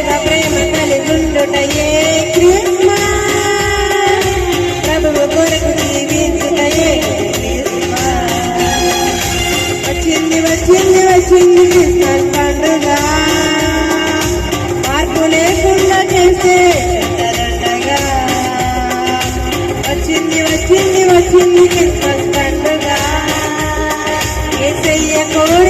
శివ ప్రేమ కలిగుండుటయే కృష్ణ ప్రభువు కొరకు జీవించుటయే కృష్ణ వచ్చింది వచ్చింది వచ్చింది క్రిస్మస్ పండుగ మార్పు లేకుండా చేసే వచ్చింది వచ్చింది వచ్చింది క్రిస్మస్ పండుగ ఏసయ్య కోరి